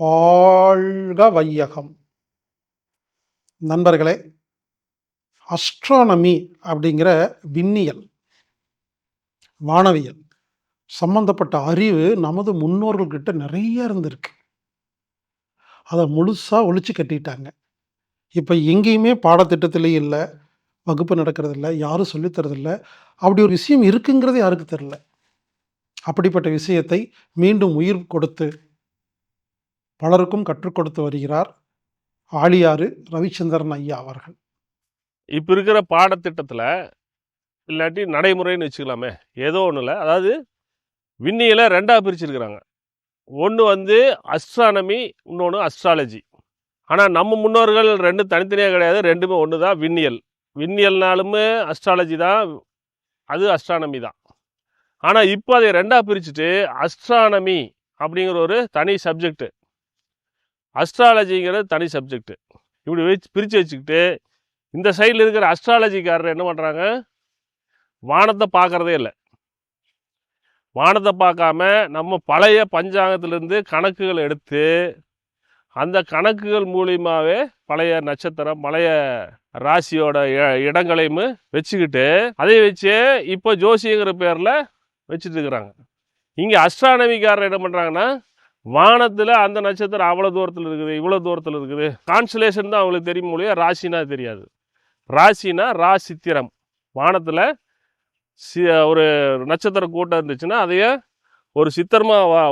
ஆழ்க வையகம் நண்பர்களே அஸ்ட்ரானமி அப்படிங்கிற விண்ணியல் வானவியல் சம்பந்தப்பட்ட அறிவு நமது முன்னோர்கள்கிட்ட நிறைய இருந்திருக்கு. அதை முழுசாக ஒழிச்சு கட்டிட்டாங்க. இப்போ எங்கேயுமே பாடத்திட்டத்திலையும் இல்லை வகுப்பு நடக்கிறதில்ல யாரும் சொல்லித்தரதில்ல அப்படி ஒரு விஷயம் இருக்குங்கிறது யாருக்கு தெரில அப்படிப்பட்ட விஷயத்தை மீண்டும் உயிர் கொடுத்து பலருக்கும் கற்றுக் கொடுத்து வருகிறார் ஆழியாறு ரவிச்சந்திரன் ஐயா அவர்கள். இப்போ இருக்கிற பாடத்திட்டத்தில் இல்லாட்டி நடைமுறைன்னு வச்சுக்கலாமே ஏதோ ஒன்றும் இல்லை அதாவது விண்ணியலை ரெண்டாக பிரிச்சிருக்கிறாங்க. ஒன்று வந்து அஸ்ட்ரானமி இன்னொன்று அஸ்ட்ராலஜி ஆனால் நம்ம முன்னோர்கள் ரெண்டு தனித்தனியாக கிடையாது ரெண்டுமே ஒன்று தான் விண்ணியல். விண்ணியல்னாலுமே அஸ்ட்ராலஜி தான் அது அஸ்ட்ரானமி தான். ஆனால் இப்போ அதை ரெண்டாக பிரிச்சுட்டு அஸ்ட்ரானமி அப்படிங்கிற ஒரு தனி சப்ஜெக்ட்டு அஸ்ட்ராலஜிங்கிறது தனி சப்ஜெக்ட்டு இப்படி வச்சு பிரித்து வச்சுக்கிட்டு இந்த சைடில் இருக்கிற அஸ்ட்ராலஜிக்காரர் என்ன பண்ணுறாங்க வானத்தை பார்க்குறதே இல்லை. வானத்தை பார்க்காம நம்ம பழைய பஞ்சாங்கத்திலேருந்து கணக்குகள் எடுத்து அந்த கணக்குகள் மூலியமாகவே பழைய நட்சத்திரம் பழைய ராசியோட இடங்களையும் வச்சுக்கிட்டு அதை வச்சு இப்போ ஜோசிங்கிற பேரில் வச்சுட்டு இருக்கிறாங்க. இங்கே அஸ்ட்ரானமிக்காரர் என்ன பண்ணுறாங்கன்னா வானத்தில் அந்த நட்சத்திரம் அவ்வளோ தூரத்தில் இருக்குது இவ்வளோ தூரத்தில் இருக்குது. கான்ஸ்டலேஷன் தான் அவங்களுக்கு தெரியும் மொழியா ராசினா தெரியாது. ராசினா ராசித்திரம் வானத்தில் சி ஒரு நட்சத்திர கூட்டம் இருந்துச்சுன்னா அதைய ஒரு சித்திரமாக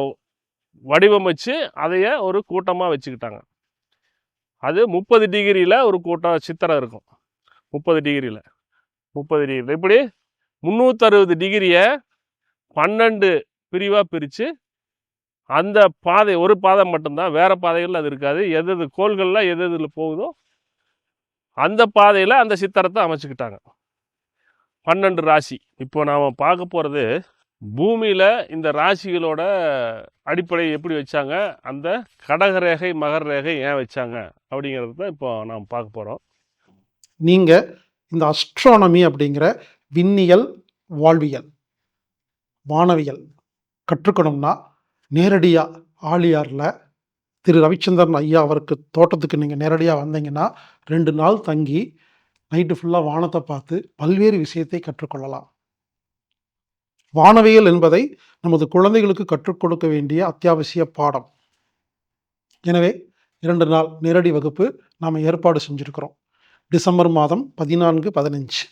வடிவமைச்சு அதைய ஒரு கூட்டமாக வச்சுக்கிட்டாங்க. அது முப்பது டிகிரியில் ஒரு கூட்டம் சித்திரம் இருக்கும். முப்பது டிகிரியில். முப்பது டிகிரியில். இப்படி முந்நூற்றறுபது டிகிரியை பன்னெண்டு பிரிவாக பிரித்து அந்த பாதை ஒரு பாதை மட்டும்தான். வேறு பாதைகளில் அது இருக்காது. எது எது கோள்கள்லாம் எது எதில் போகுதோ அந்த பாதையில் அந்த சித்திரத்தை அமைச்சுக்கிட்டாங்க. பன்னெண்டு ராசி. இப்போ நாம் பார்க்க போகிறது பூமியில் இந்த ராசிகளோட அடிப்படை எப்படி வச்சாங்க அந்த கடக ரேகை மகர ரேகை ஏன் வச்சாங்க அப்படிங்கிறது தான் இப்போ நாம் பார்க்க போகிறோம் நீங்கள் இந்த அஸ்ட்ரானமி அப்படிங்கிற விண்ணியல் வாழ்வியல் வானவியல் கற்றுக்கணும்னா நேரடியாக ஆழியாரில் திரு ரவிச்சந்திரன் ஐயா அவருக்கு தோட்டத்துக்கு நீங்கள் நேரடியாக வந்தீங்கன்னா ரெண்டு நாள் தங்கி நைட்டு ஃபுல்லாக வானத்தை பார்த்து பல்வேறு விஷயத்தை கற்றுக்கொள்ளலாம். வானவியல் என்பதை நமது குழந்தைகளுக்கு கற்றுக் கொடுக்க வேண்டிய அத்தியாவசிய பாடம். எனவே இரண்டு நாள் நேரடி வகுப்பு நாம் ஏற்பாடு செஞ்சுருக்கிறோம். டிசம்பர் மாதம் பதினான்கு பதினஞ்சு.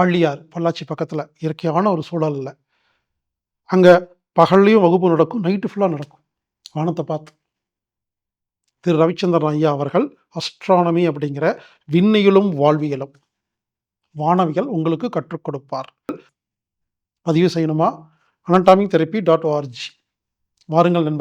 ஆழியார் பொள்ளாச்சி பக்கத்தில் இயற்கையான ஒரு சூழலில். அங்கே பகல்லையும் வகுப்பு நடக்கும் நைட்டு ஃபுல்லாக நடக்கும். வானத்தை பார்த்து. திரு ரவிச்சந்திரன் ஐயா அவர்கள் அஸ்ட்ரானமி அப்படிங்கிற விண்ணியலும் வாழ்வியலும் வானவியல் உங்களுக்கு கற்றுக் கொடுப்பார். பதிவு செய்யணுமா? அனட்டாமிக் தெரப்பி டாட் ஓஆர்ஜி வாருங்கள் நண்பர்